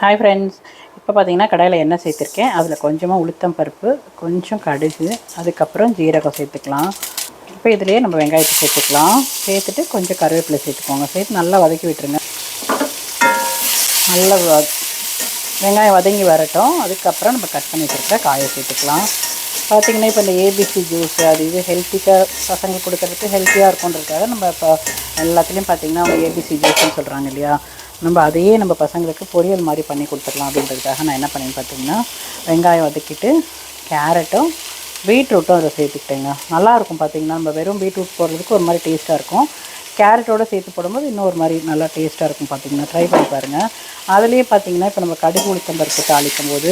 Hi friends இப்போ பார்த்தீங்கன்னா கடையில் எண்ணெய் சேர்த்துருக்கேன். அதில் கொஞ்சமாக உளுத்தம் பருப்பு கொஞ்சம் கடுகு அதுக்கப்புறம் ஜீரகம் சேர்த்துக்கலாம். இப்போ இதுலேயே நம்ம வெங்காயத்தை சேர்த்துக்கலாம். சேர்த்துட்டு கொஞ்சம் கருவேப்பிலை சேர்த்துக்கோங்க. சேர்த்து நல்லா வதக்கி விட்டுருங்க. நல்லா வெங்காயம் வதங்கி வரட்டும். அதுக்கப்புறம் நம்ம கட் பண்ணி வச்சுருக்க காயை சேர்த்துக்கலாம். பார்த்திங்கன்னா இப்போ இந்த ஏபிசி ஜூஸ் அது இது ஹெல்த்திக்காக பசங்களுக்கு கொடுக்குறதுக்கு ஹெல்த்தியாக இருக்குன்றதுக்காக நம்ம இப்போ எல்லாத்துலேயும் பார்த்தீங்கன்னா அவங்க ஏபிசி ஜூஸ்னு சொல்கிறாங்க இல்லையா? நம்ம அதையே நம்ம பசங்களுக்கு பொரியல் மாதிரி பண்ணி கொடுத்துடலாம் அப்படின்றதுக்காக நான் என்ன பண்ணேன்னு பார்த்தீங்கன்னா வெங்காயம் வதக்கிட்டு கேரட்டும் பீட்ரூட்டும் அதை சேர்த்துக்கிட்டேங்க. நல்லாயிருக்கும் பார்த்தீங்கன்னா நம்ம வெறும் பீட்ரூட் போடுறதுக்கு ஒரு மாதிரி டேஸ்ட்டாக இருக்கும். கேரட்டோடு சேர்த்து போடும்போது இன்னும் ஒரு மாதிரி நல்லா டேஸ்ட்டாக இருக்கும் பார்த்தீங்கன்னா. ட்ரை பண்ணி பாருங்கள் அதுலேயே பார்த்தீங்கன்னா இப்போ நம்ம கடுகு உளுத்தம்பருப்பு தாளிக்கும் போது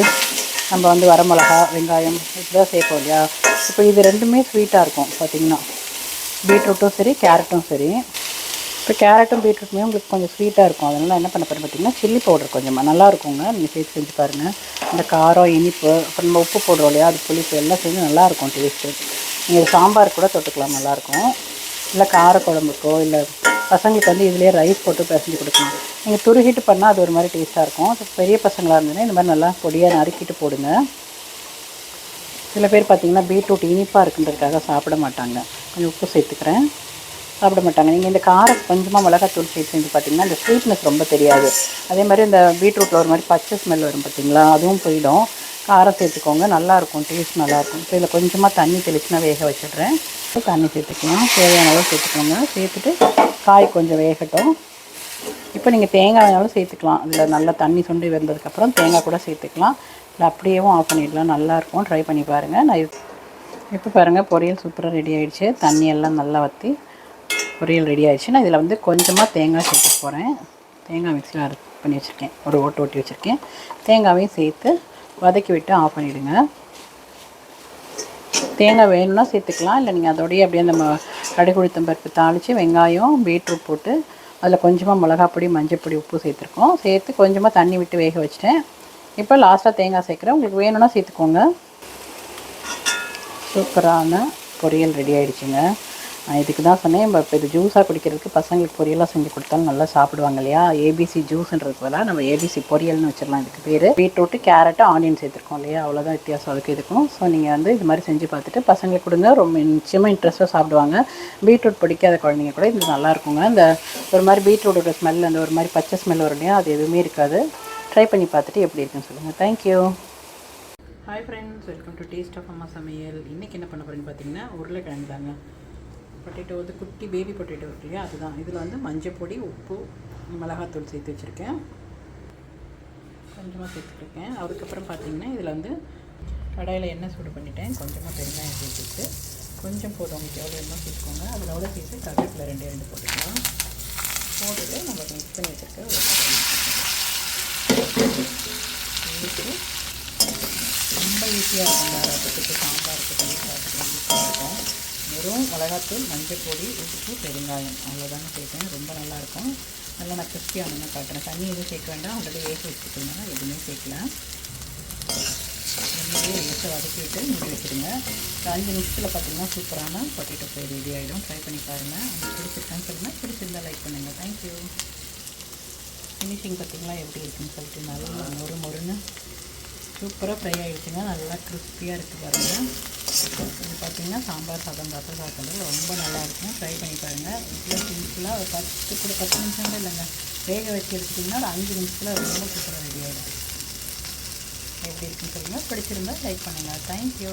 நம்ம வந்து வரமிளகா வெங்காயம் இப்படிதான் சேர்ப்போம் இல்லையா? இப்போ இது ரெண்டுமே ஸ்வீட்டாக இருக்கும் பார்த்தீங்கன்னா. பீட்ரூட்டும் சரி கேரட்டும் சரி. இப்போ கேரட்டும் பீட்ரூட்டுமே உங்களுக்கு கொஞ்சம் ஸ்வீட்டாக இருக்கும். அதனால் என்ன பண்ண போகிறேன் பார்த்தீங்கன்னா சில்லி பவுடர் கொஞ்சமாக நல்லா இருக்குங்க. நீங்கள் சேர்த்து செஞ்சு பாருங்கள் இந்த காரம் இனிப்பு அப்புறம் நம்ம உப்பு போடுறோம் இல்லையா? அது புளிப்பு எல்லாம் சேர்ந்து நல்லாயிருக்கும் டேஸ்ட்டு நீங்கள் சாம்பார் கூட தொட்டுக்கலாம் நல்லாயிருக்கும் இல்லை கார குழம்புக்கோ இல்லை பசங்களுக்கு வந்து இதுலேயே ரைஸ் போட்டு பிசைஞ்சு கொடுக்கணும் நீங்கள் துருகிட்டு பண்ணால் அது ஒரு மாதிரி டேஸ்ட்டாக இருக்கும். பெரிய பசங்களாக இருந்ததுன்னா இந்த மாதிரி நல்லா பொடியாக நறுக்கிட்டு போடுங்க. சில பேர் பார்த்தீங்கன்னா பீட்ரூட் இனிப்பாக இருக்குன்றதுக்காக சாப்பிட மாட்டாங்க. கொஞ்சம் உப்பு சேர்த்துக்கிறேன். சாப்பிட மாட்டாங்க. நீங்கள் இந்த காரம் கொஞ்சமாக மிளகாத்தூள் சேர்த்து செஞ்சு பார்த்தீங்கன்னா இந்த ஸ்வீட்னஸ் ரொம்ப தெரியாது. அதே மாதிரி இந்த பீட்ரூட்டில் ஒரு மாதிரி பச்சை ஸ்மெல் வரும் பார்த்தீங்களா அதுவும் போயிடும். காரம் சேர்த்துக்கோங்க நல்லாயிருக்கும் டேஸ்ட் நல்லாயிருக்கும் இப்போ இதில் கொஞ்சமாக தண்ணி தெளிச்சு நான் வேக வச்சிடுறேன். தண்ணி சேர்த்துக்கலாம் தேவையான அளவு சேர்த்துக்கோங்க. சேர்த்துட்டு காய் கொஞ்சம் வேகட்டும். இப்போ நீங்கள் தேங்காய்னாலும் சேர்த்துக்கலாம். இதில் நல்லா தண்ணி சுண்டி வந்ததுக்கப்புறம் தேங்காய் கூட சேர்த்துக்கலாம். இல்லை அப்படியேவும் ஆஃப் பண்ணிடலாம். நல்லாயிருக்கும் ட்ரை பண்ணி பாருங்கள் நான் இப்போ பாருங்கள் பொரியல் சூப்பராக ரெடி ஆகிடுச்சு தண்ணி எல்லாம் நல்லா வற்றி பொரியல் ரெடி ஆயிடுச்சு. நான் இதில் வந்து கொஞ்சமாக தேங்காய் சேர்த்து போகிறேன் தேங்காய் மிக்ஸில் அரை பண்ணி வச்சுருக்கேன். ஒரு ஓட்டு ஓட்டி வச்சுருக்கேன். தேங்காயையும் சேர்த்து வதக்கி விட்டு ஆஃப் பண்ணிவிடுங்க தேங்காய் வேணும்னா சேர்த்துக்கலாம். இல்லை நீங்கள் அதோடய அப்படியே நம்ம கடுகு பருப்பு தாளித்து வெங்காயம் பீட்ரூட் போட்டு அதில் கொஞ்சமாக மிளகாப்பொடி மஞ்சள்பொடி உப்பு சேர்த்துருக்கோம். சேர்த்து கொஞ்சமாக தண்ணி விட்டு வேக வச்சிட்டேன். இப்போ லாஸ்ட்டாக தேங்காய் சேர்க்குறேன். உங்களுக்கு வேணும்னா சேர்த்துக்கோங்க. சூப்பரான பொரியல் ரெடி ஆகிடுச்சுங்க நான் இதுக்கு தான் சொன்னேன் இப்போ இப்போ இது ஜூஸாக குடிக்கிறதுக்கு பசங்களுக்கு பொரியலாக செஞ்சு கொடுத்தாலும் நல்லா சாப்பிடுவாங்க இல்லையா? ஏபிசி ஜூஸ்ன்றது பதிலாக நம்ம ஏபிசி பொரியல்னு வச்சிடலாம் இதுக்கு பேர். பீட்ரூட்டு கேரட்டு ஆனியன் சேர்த்துருக்கோம் இல்லையா? அவ்வளோதான் வித்தியாசம் அதுக்கு இதுக்கும். ஸோ நீங்கள் வந்து இது மாதிரி செஞ்சு பார்த்துட்டு பசங்களுக்கு கொடுங்க ரொம்ப நிச்சயமாக இன்ட்ரெஸ்ட்டாக சாப்பிடுவாங்க. பீட்ரூட் பிடிக்காத குழந்தைங்க கூட இது நல்லா இருக்குங்க. இந்த ஒரு மாதிரி பீட்ரூட்டோட ஸ்மெல் அந்த ஒரு மாதிரி பச்சை ஸ்மெல் வரும் இல்லையா? அது எதுவுமே இருக்காது. ட்ரை பண்ணி பார்த்துட்டு எப்படி இருக்குன்னு சொல்லுங்கள் thank you hi friends welcome to taste of அம்மா சமையல் இன்றைக்கி என்ன பண்ண போகிறேன்னு பார்த்தீங்கன்னா உருளைக்கிழங்கு தாங்க. பொட்டேட்டோ வந்து குட்டி பேபி பொட்டேட்டோ இருக்கு இல்லையா அதுதான் இதில் வந்து மஞ்சள் பொடி உப்பு மிளகாத்தூள் சேர்த்து வச்சுருக்கேன் கொஞ்சமாக சேர்த்துருக்கேன் அதுக்கப்புறம் பார்த்தீங்கன்னா இதில் வந்து கடாயில் எண்ணெய் சூடு பண்ணிட்டேன் கொஞ்சமாக பெருங்காயம் சேர்த்துட்டு கொஞ்சம் போதும் உங்களுக்கு எவ்வளோ எண்ணெய் சேர்த்துக்கோங்க அதில் எவ்வளோ சேர்த்து கருவேப்பில் ரெண்டு ரெண்டு போட்டுக்கலாம் போட்டுட்டு நம்ம மிக்ஸ் பண்ணி வச்சுருக்க ஒரு ரொம்ப ஈஸியாக இருக்கும் சாப்பிட்டு சாம்பாருக்கு தயிர் சாதத்துக்கு சூப்பராக இருக்கும் வெறும் மிளகாத்தூள் மஞ்சள் பொடி உப்பு பெருங்காயம். அவ்வளோதாங்க சேர்த்தேன். ரொம்ப நல்லாயிருக்கும். நல்லா நான் கிறிஸ்பி ஆனதுன்னு காட்டுறேன். தண்ணி எதுவும் சேர்க்க வேண்டாம். ஆல்ரெடி வேக வச்சுக்கோங்க. எதுவுமே சேர்க்கலாம். எண்ணெயே லேசாக வதக்கி விட்டு மூடி வச்சுருங்க ஒரு அஞ்சு நிமிஷத்தில் பார்த்தீங்கன்னா சூப்பரான பொட்டேட்டோ ஃப்ரை ரெடி ஆகிடும் ட்ரை பண்ணி பாருங்கள் உங்களுக்கு பிடிச்சிருக்கான்னு சொல்லுங்கள் பிடிச்சிருந்தால் லைக் பண்ணுங்கள் தேங்க்யூ ஃபினிஷிங் பார்த்தீங்களா எப்படி இருக்குன்னு சொல்லிட்டு நல்லா மொறு மொறுன்னு சூப்பராக ஃப்ரை ஆகிடுச்சுங்க நல்லா கிறிஸ்பியாக இருக்குது பாருங்கள் இது சாம்பார் சாதம் ரசம் சாதத்தில் ரொம்ப நல்லாயிருக்கும். ட்ரை பண்ணி பாருங்கள் இவ்வளோ சிம்பிளாக ஒரு பத்து கூட பத்து நிமிஷம் கூட இல்லைங்க. வேக வச்சு எடுத்துட்டிங்கன்னா ஒரு அஞ்சு நிமிஷத்தில் ரொம்ப சூப்பராக ரெடி ஆகிடும் எப்படி இருக்குன்னு சொல்லுங்கள் பிடிச்சிருந்தா லைக் பண்ணுங்கள் தேங்க்யூ